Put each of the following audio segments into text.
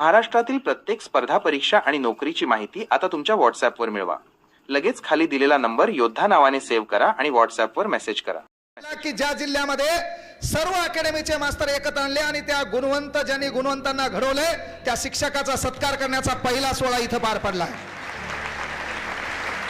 महाराष्ट्रातील प्रत्येक स्पर्धा परीक्षा आणि नोकरीची माहिती आता तुमच्या व्हॉट्सअपवर मिळवा. लगेच खाली दिलेला नंबर योद्धा नावाने सेव्ह करा आणि व्हॉट्सअपवर मेसेज करा. की ज्या जिल्ह्यामध्ये सर्व अकॅडमीचे मास्तर एकत्र आणले आणि त्या गुणवंत ज्यांनी गुणवंतांना घडवले त्या शिक्षकाचा सत्कार करण्याचा पहिला सोहळा इथं पार पडला.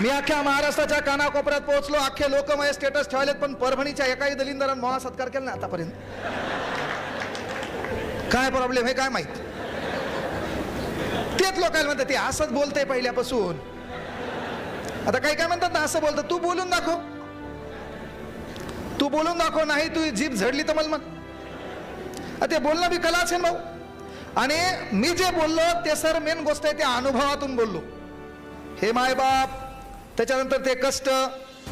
मी अख्ख्या महाराष्ट्राच्या कानाकोपऱ्यात पोहोचलो अख्खे लोक माझे स्टेटस ठेवलेत पण परभणीच्या एकाही दलिंदरानं महा सत्कार केला ना आतापर्यंत. काय प्रॉब्लेम हे काय माहीत? तेच लोकांना म्हणतात ते असंच बोलतंय पहिल्यापासून. आता काही काय म्हणतात ना असं बोलतं तू बोलून दाखव. तू बोलून दाखव नाही तू जीभ झडली तर मला म्हण. ते बोलणं बी कलाच असेल भाऊ. आणि मी जे बोललो ते सर मेन गोष्ट आहे त्या अनुभवातून बोललो. हे मायबाप त्याच्यानंतर ते कष्ट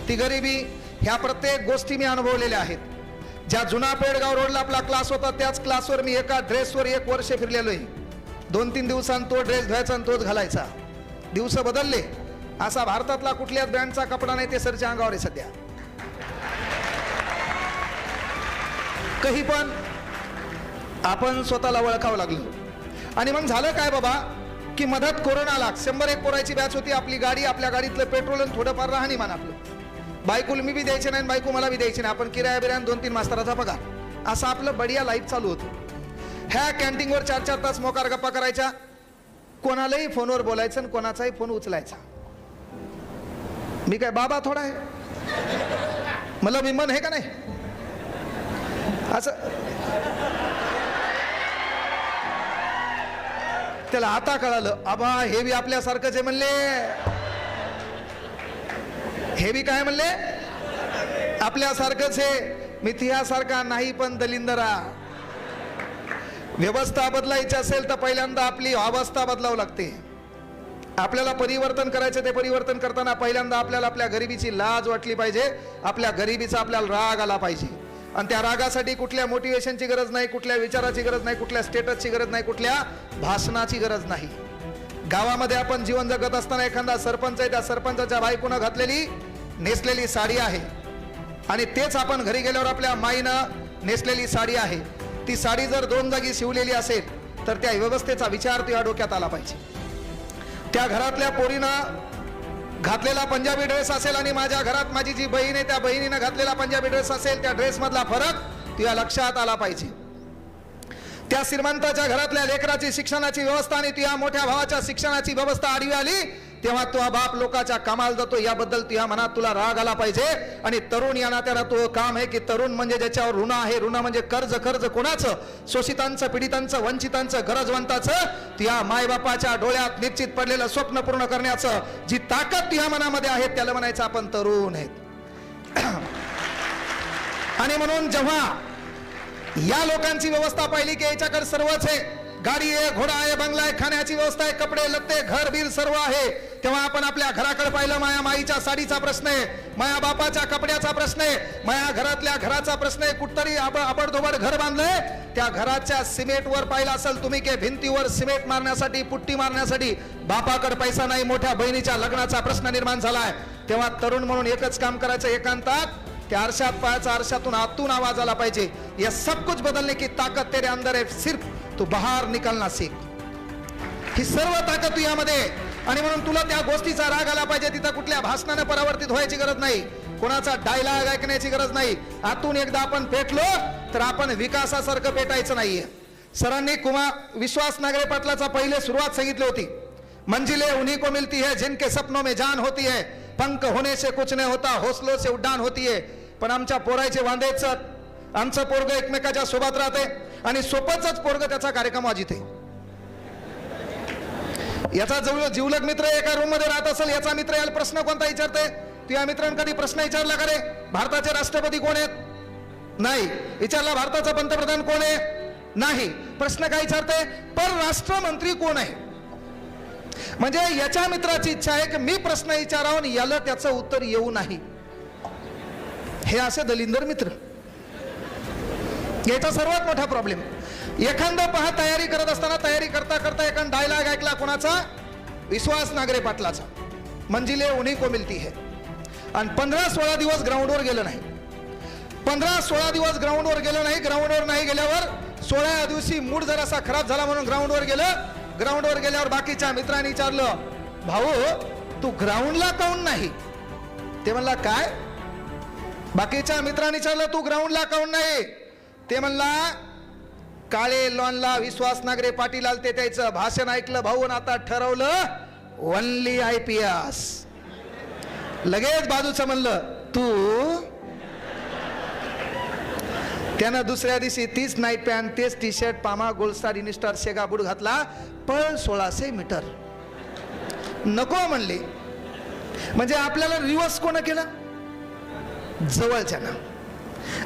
ती गरिबी ह्या प्रत्येक गोष्टी मी अनुभवलेल्या आहेत. ज्या जुना पेडगाव रोडला आपला क्लास होता त्याच क्लासवर मी एका ड्रेसवर एक वर्ष फिरलेलो आहे. दोन तीन दिवसांत तो ड्रेस धुवायचा आणि तोच घालायचा. दिवस बदलले. असा भारतातला कुठल्याच ब्रँडचा कपडा नाही ते सरच्या अंगावर आहे सध्या. काही पण आपण स्वतःला ओळखावं लागलो. आणि मग झालं काय बाबा? की मधात कोरोना आला. शंभर एक पोरायची बॅच होती. आपली गाडी आपल्या गाडीतलं पेट्रोल आणि थोडंफार राहणीमान आपलं. बायकोला मी बी द्यायचे नाही आणि बायको मला बी द्यायची नाही. आपण किराया बिराया दोन तीन मास्तराचा पगार. असं आपलं बढिया लाईफ चालू होतं. ह्या कॅन्टीनवर चार चार तास मोकार गप्पा करायच्या. कोणालाही फोनवर बोलायचं आणि कोणाचाही फोन उचलायचा. मी काय बाबा थोडा आहे? मला मन आहे का नाही? असं. त्याला आता कळालं आबा हे बी आपल्यासारखंच आहे म्हणले. हे बी काय म्हणले? आपल्यासारखंच आहे. मिथियासारखा नाही पण दलिंदरा. व्यवस्था बदलायची असेल तर पहिल्यांदा आपली अवस्था बदलावं लागते. आपल्याला परिवर्तन करायचं ते परिवर्तन करताना पहिल्यांदा आपल्याला आपल्या गरिबीची लाज वाटली पाहिजे. आपल्या गरिबीचा आपल्याला राग आला पाहिजे. आणि त्या रागासाठी कुठल्या मोटिवेशनची गरज नाही कुठल्या विचाराची गरज नाही कुठल्या स्टेटसची गरज नाही कुठल्या भाषणाची गरज नाही. गावामध्ये आपण जीवन जगत असताना एखादा सरपंच आहे त्या सरपंचाच्या बायकोनं घातलेली नेसलेली साडी आहे. आणि तेच आपण घरी गेल्यावर आपल्या माईनं नेसलेली साडी आहे. ती साडी जर दोन जागी शिवलेली असेल तर त्या व्यवस्थेचा विचार तुझ्या डोक्यात आला पाहिजे. त्या घरातल्या पोरीनं घातलेला पंजाबी ड्रेस असेल आणि माझ्या घरात माझी जी बहीण आहे त्या बहिणीनं घातलेला पंजाबी ड्रेस असेल त्या ड्रेसमधला फरक तुझ्या लक्षात आला पाहिजे. त्या श्रीमंताच्या घरातल्या लेकराची शिक्षणाची व्यवस्था आणि तुझ्या मोठ्या भावाच्या शिक्षणाची व्यवस्था आडवी आली तेव्हा तुझा बाप लोकाच्या कामाला जातो याबद्दल तुझ्या मनात तुला राग आला पाहिजे. आणि तरुण या त्याला तो काम आहे की तरुण म्हणजे ज्याच्यावर ऋण आहे ऋण म्हणजे कर्ज कर्ज कोणाचं? शोषितांचं पीडितांचं वंचितांचं गरजवंताचं? तुझ्या मायबापाच्या डोळ्यात निश्चित पडलेलं स्वप्न पूर्ण करण्याचं जी ताकद तुझ्या मनामध्ये आहे त्याला म्हणायचं आपण तरुण आहेत. आणि म्हणून जेव्हा या लोकांची व्यवस्था पाहिली की याच्याकडे सर्वच आहे गाडी आहे घोडा आहे बंगला आहे खाण्याची व्यवस्था आहे कपडे लत्ते घर बीर सर्व आहे. तेव्हा आपण आपल्या घराकडे पाहिलं माया माईच्या साडीचा प्रश्न आहे माया बापाच्या कपड्याचा प्रश्न आहे माया घरातल्या घराचा प्रश्न आहे कुठतरी आबडधोबड घर बांधलंय. त्या घराच्या सिमेंटवर पाहिलं असेल तुम्ही के भिंतीवर सिमेंट मारण्यासाठी पुट्टी मारण्यासाठी बापाकडे पैसा नाही मोठ्या बहिणीच्या लग्नाचा प्रश्न निर्माण झालाय. तेव्हा तरुण म्हणून एकच काम करायचं एकांतात त्या आरशात पायाचा आरशातून आतून आवाज आला पाहिजे. या सब कुछ बदलने की ताकत तेरे अंदर है सिर्फ तू बहार निकलना सीख ही सर्व ताकद तू यामध्ये आणि म्हणून तुला त्या गोष्टीचा राग आला पाहिजे तिथं कुठल्या भाषणानं परावर्तित व्हायची गरज नाही. कोणाचा डायलॉग ऐकण्याची गरज नाही. आतून एकदा आपण पेटलो तर आपण विकासासारखं पेटायचं नाहीये. सरांनी कुमार विश्वास नागरे पाटलाचा पहिले सुरुवात सांगितली होती. मंजिले उन्हीं को मिलती है जिनके सपनों में जान होती है. पंख होने से कुछ नहीं होता हौसलो से उड्डाण होती है. पण आमच्या पोरायचे वांदेच आमचं पोरग एकमेकाच्या सोबत राहते. आणि सोबतच पोरग त्याचा कार्यक्रम वाजिते याचा जवळ जिवलग मित्र एका रूममध्ये राहत असेल याचा मित्र याला प्रश्न कोणता विचारते तुझ्या मित्रांनी कधी प्रश्न विचारला का रे? भारताचे राष्ट्रपती कोण आहेत? नाही. विचारला भारताचा पंतप्रधान कोण आहे? नाही. प्रश्न काय विचारते परराष्ट्र मंत्री कोण आहे? म्हणजे याच्या मित्राची इच्छा आहे की मी प्रश्न विचारावून आणि याला त्याचं उत्तर येऊ नाही. हे असे दलिंदर मित्र. याचा सर्वात मोठा प्रॉब्लेम एखादा पहा तयारी करत असताना तयारी करता करता एखादा डायलॉग ऐकला कोणाचा? विश्वास नागरे पाटलाचा. म्हणजे मंजिले उन्ही को मिलती है. आणि पंधरा सोळा दिवस ग्राउंडवर गेलं नाही. पंधरा सोळा दिवस ग्राउंडवर गेलं नाही ग्राउंडवर नाही गेल्यावर सोळा दिवशी मूड जरासा खराब झाला म्हणून ग्राउंडवर गेलं. ग्राउंडवर गेल्यावर बाकीच्या मित्रांनी विचारलं भाऊ तू ग्राउंडला काऊन नाही? ते म्हणला काय? बाकीच्या मित्रांनी विचारलं तू ग्राउंडला काऊन नाही? ते म्हणला काळे लॉनला विश्वास नागरे पाटील आलते त्याचं. भाषण ऐकलं भाऊ आता ठरवलं ओनली आय पी एस लगेच बाजूचं म्हणलं तू त्यानं दुसऱ्या दिवशी तीच नाईट पॅन्ट तेच टी शर्ट पामा गोल्डस्टार इनिस्टार शेगा बूट घातला पळ सोळाशे मीटर. नको म्हणले. म्हणजे आपल्याला रिवर्स कोण केलं? जवळच्यानं.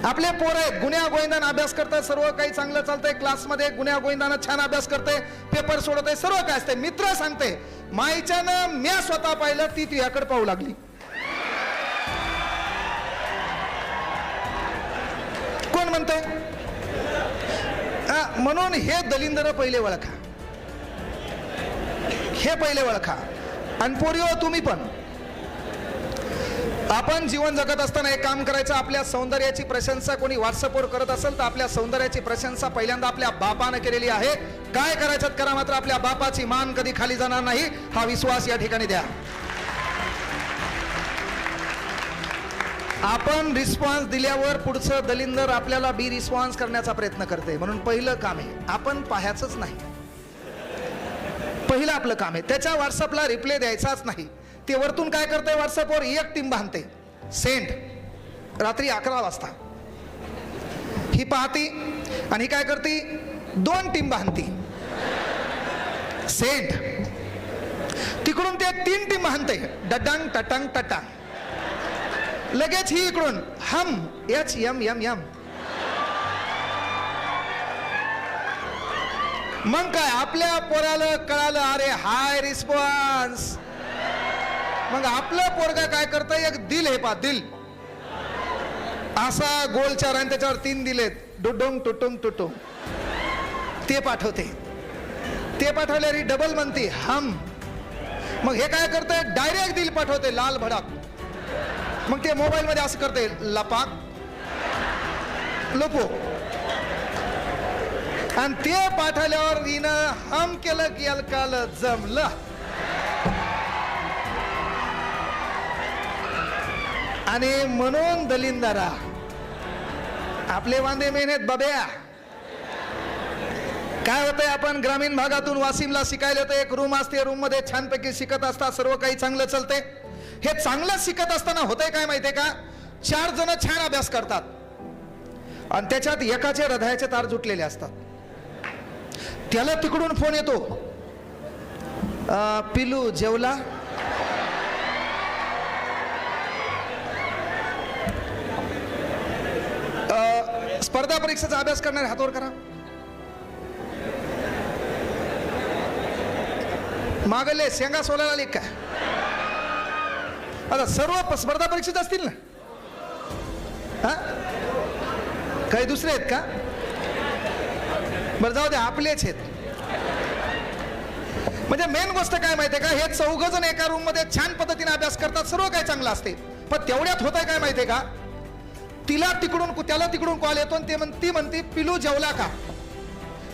आपले पोर आहेत गुन्ह्या गोविंदानं अभ्यास करतात सर्व काही चांगलं चालतंय क्लासमध्ये गुन्ह्या गोविंदानं छान अभ्यास करते पेपर सोडवते सर्व काय असते मित्र सांगते माईच्यानं म्या स्वतः पाहिलं ती तुझ्याकडे पाहू लागली. कोण म्हणते म्हणून हे दलिंदर पहिले ओळखा हे पहिले ओळखा आणि पोरिओ तुम्ही पण. आपण जीवन जगत असताना एक काम करायचं आपल्या सौंदर्याची प्रशंसा कोणी व्हॉट्सअपवर करत असेल तर आपल्या सौंदर्याची प्रशंसा पहिल्यांदा आपल्या बापानं केलेली आहे. काय करायचं करा मात्र आपल्या बापाची मान कधी खाली जाणार नाही हा विश्वास या ठिकाणी द्या. आपण रिस्पॉन्स दिल्यावर पुढचं दलिंदर आपल्याला बी रिस्पॉन्स करण्याचा प्रयत्न करते. म्हणून पहिलं काम आहे आपण पाहायचंच नाही. पहिलं आपलं काम आहे. त्याच्या व्हॉट्सअपला रिप्लाय द्यायचाच नाही. ते वरतून काय करते व्हॉट्सअपवर? एक टीम बांधते. सेंट. रात्री अकरा वाजता. ही पाहती आणि काय करते? दोन टीम बांधती. सेंट. तिकडून ते तीन टीम बांधते. डटांग टटांग टटांग. लगेच ही इकडून हम एच यम यम यम. मग काय आपल्या पोराला कळालं अरे हाय रिस्पॉन्स. मग आपलं पोरगा काय करतं? एक दिल हे पा दिल. असा गोल चार आणि त्याच्यावर तीन दिलेत. डुडुंग टुटुंग टुटुंग. ते पाठवते. ते पाठवल्यावर डबल म्हणते हम. मग हे काय करते डायरेक्ट दिल पाठवते लाल भडाक. मग ते मोबाईल मध्ये असं करते लपाक. लपो. आणि ते पाठवल्यावर हिनं हम केलं की अलकाल जमलं. आणि म्हणून दलिंदारा. आपले वांदे मेहनत बब्या. काय होतंय आपण ग्रामीण भागातून वासिमला शिकायला होतं एक रूम असते रूममध्ये छानपैकी शिकत असता सर्व काही चांगलं चालते हे चांगलं शिकत असताना होतंय काय माहितीये का? चार जण छान अभ्यास करतात. आणि त्याच्यात एकाचे हृदयाचे तार जुटलेले असतात. त्याला तिकडून फोन येतो. पिलू जेवला? स्पर्धा परीक्षेचा अभ्यास करणारे हातवर करा. मागले शेंगा सोलायला आली काय? आता सर्व स्पर्धा परीक्षेत असतील ना? हा? काही दुसरे आहेत का? बरं जाऊ दे आपलेच आहेत. म्हणजे मेन गोष्ट काय माहितीये का? हे चौघ जण एका रूममध्ये छान पद्धतीने अभ्यास करतात सर्व काही चांगलं असते. पण तेवढ्यात होत आहे काय माहितीये का? तिला तिकडून त्याला तिकडून कॉल येतो ते म्हण ती म्हणते पिलू जेवला का?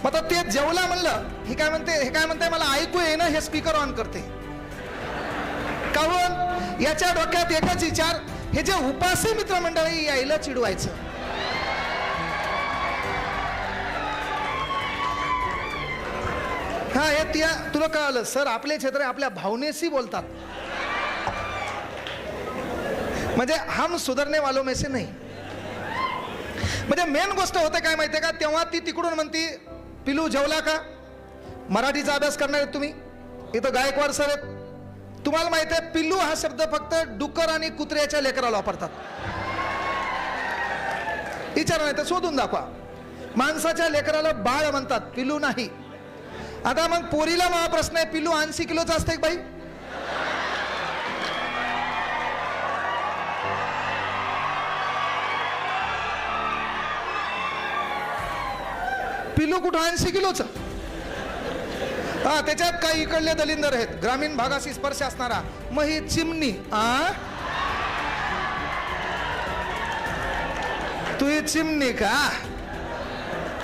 मग आता ते जेवला म्हणलं हे काय म्हणते हे काय म्हणते मला ऐकू येणं हे स्पीकर ऑन करते. काहून याच्या डोक्यात एकच विचार हे जे उपासी मित्रमंडळी यायला चिडवायचं. हा हे तिया तुला कळालं? सर आपले क्षेत्र आपल्या भावनेशी बोलतात. म्हणजे हम सुधारणे वालो में से नाही. म्हणजे मेन गोष्ट होते काय माहिती का? तेव्हा ती तिकडून म्हणती पिलू जेवला का? मराठीचा अभ्यास करणार आहेत तुम्ही. इथं गायकवाड सर आहेत. तुम्हाला माहीत आहे पिल्लू हा शब्द फक्त डुक्कर आणि कुत्र्याच्या लेकराला वापरतात. विचार नाही तर शोधून दाखवा. माणसाच्या लेकराला बाळ म्हणतात पिलू नाही. आता मग पोरीला महा प्रश्न आहे पिलू ऐंशी किलोचा असते बाई? कुठं? ऐंशी किलोचं. हा त्याच्यात काही इकडले दलिंदर आहेत. ग्रामीण भागाशी स्पर्श असणारा मग ही चिमणी आ? तू ही चिमणी का?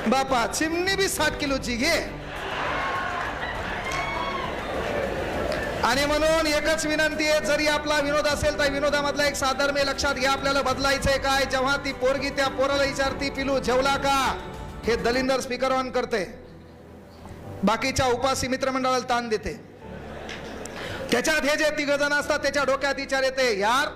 बापा चिमणी बी साठ किलोची घे. आणि म्हणून एकच विनंती आहे जरी आपला विनोद असेल तर विनोदामधला एक साधर्म्य लक्षात घ्या. आपल्याला बदलायचंय काय? जेव्हा ती पोरगी त्या पोराला विचारती पिलू जेवला का? हे दलिंदर स्पीकर ऑन करते. बाकीच्या उपासी मित्रमंडळाला ताण देते. त्याच्यात हे जे तिघ जण असतात त्याच्या डोक्यात विचार येते यार